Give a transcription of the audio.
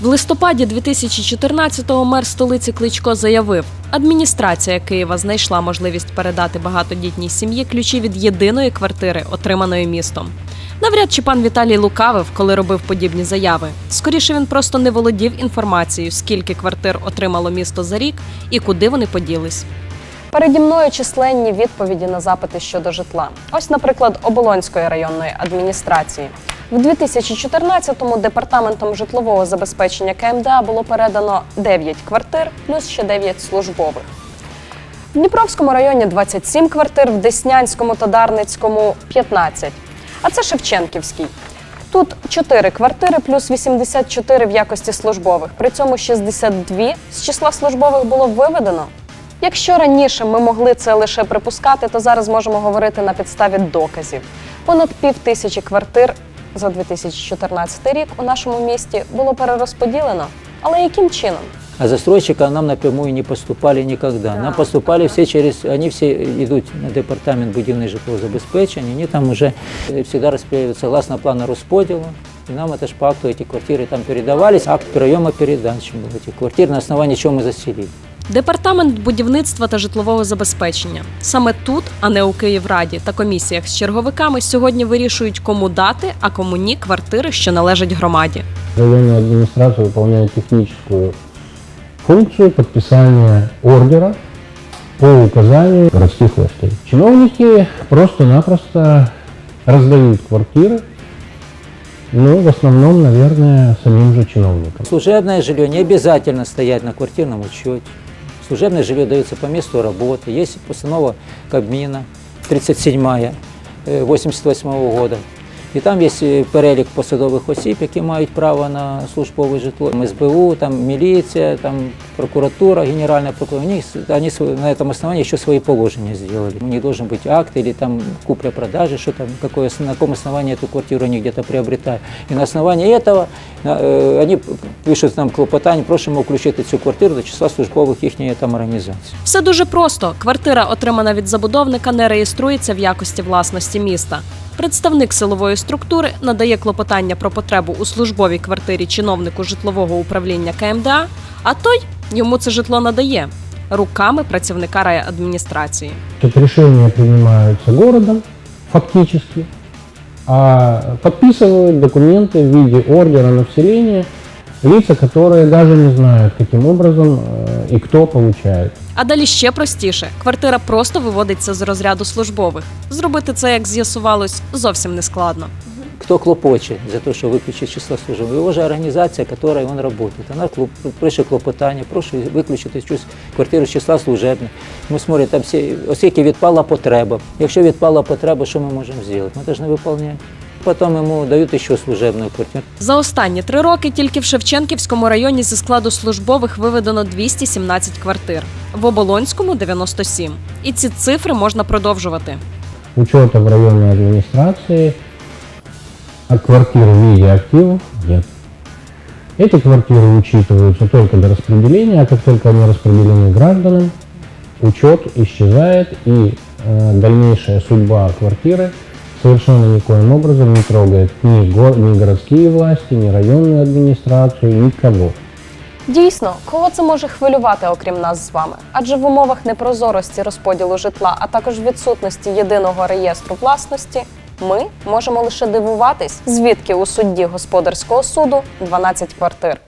В листопаді 2014-го мер столиці Кличко заявив, адміністрація Києва знайшла можливість передати багатодітній сім'ї ключі від єдиної квартири, отриманої містом. Навряд чи пан Віталій лукавив, коли робив подібні заяви. Скоріше він просто не володів інформацією, скільки квартир отримало місто за рік і куди вони поділись. Переді мною численні відповіді на запити щодо житла. Ось, наприклад, Оболонської районної адміністрації. В 2014-му департаментом житлового забезпечення КМДА було передано 9 квартир плюс ще 9 службових. В Дніпровському районі 27 квартир, в Деснянському та Дарницькому 15. А це Шевченківський. Тут 4 квартири плюс 84 в якості службових. При цьому 62 з числа службових було виведено. Якщо раніше ми могли це лише припускати, то зараз можемо говорити на підставі доказів. Понад пів тисячі квартир за 2014 рік у нашому місті було перерозподілено. Але яким чином? А застройщика нам напрямую не поступали никогда. Нам поступали все через, они все идут на департамент будівної житлового забезпечення, они там уже э, всегда распределяют согласно плану розподілу. И нам это ж по акту эти квартиры там передавались, акт приема передачи был этих квартир, на основании чего мы заселили. Департамент будівництва та житлового забезпечення. Саме тут, а не у Київраді та комісіях з черговиками, сьогодні вирішують, кому дати, а кому ні квартири, що належать громаді. Районная администрация выполняет техническую функцию подписания ордера по указанию городских властей. Чиновники просто-напросто раздают квартиры, ну, в основном, наверное, самим же чиновникам. Служебное жилье не обязательно стоять на квартирном учете. Служебное жилье дается по месту работы. Есть постанова Кабмина 37 88 года. І там є е, перелік посадових осіб, які мають право на службове житло. СБУ, там міліція, там прокуратура, генеральная прокуратура. У них, с- они св- на этом основании еще свои положения сделали. У них должен быть акт или там купля-продажи, что там, какое, ос- на каком основании эту квартиру они где-то приобретают. И на основании этого э, они п- пишут нам клопотання, просимо включити цю квартиру до числа службових їхньої там організацій. Все дуже просто. Квартира, отримана від забудовника, не реєструється в якості власності міста. Представник силової структури надає клопотання про потребу у службовій квартирі чиновнику житлового управління КМДА, а той йому це житло надає руками працівника райадміністрації. Значит, решения принимаются городом, фактически, а подписывают документы в виде ордера на вселение лица, которые даже не знают, каким образом э, и кто получает. А далі ще простіше: квартира просто виводиться з розряду службових. Зробити це, як з'ясувалось, зовсім не складно. Кто клопочет за то, что выключить число службы? Его же организация, которой он работает. Она пише клопотання, прошу виключити цю квартиру з числа служебних. Ми смотримо, там всі, оскільки відпала потреба. Якщо відпала потреба, що ми можемо зробити? Ми повинні виконувати. Потім йому дають ще служебну квартиру. За останні три роки тільки в Шевченківському районі зі складу службових виведено 217 квартир, в Оболонському 97. І ці цифри можна продовжувати. Учета в районной администрации, а квартир в виде активов нет. Эти квартиры учитываются только до распределения, а как только они распределены гражданам, учет исчезает и э, дальнейшая судьба квартиры совершенно никоим образом не трогает ни, гор- ни городские власти, ни районную администрацию, никого. Дійсно, кого це може хвилювати, окрім нас з вами? Адже в умовах непрозорості розподілу житла, а також відсутності єдиного реєстру власності, ми можемо лише дивуватись, звідки у судді господарського суду 12 квартир.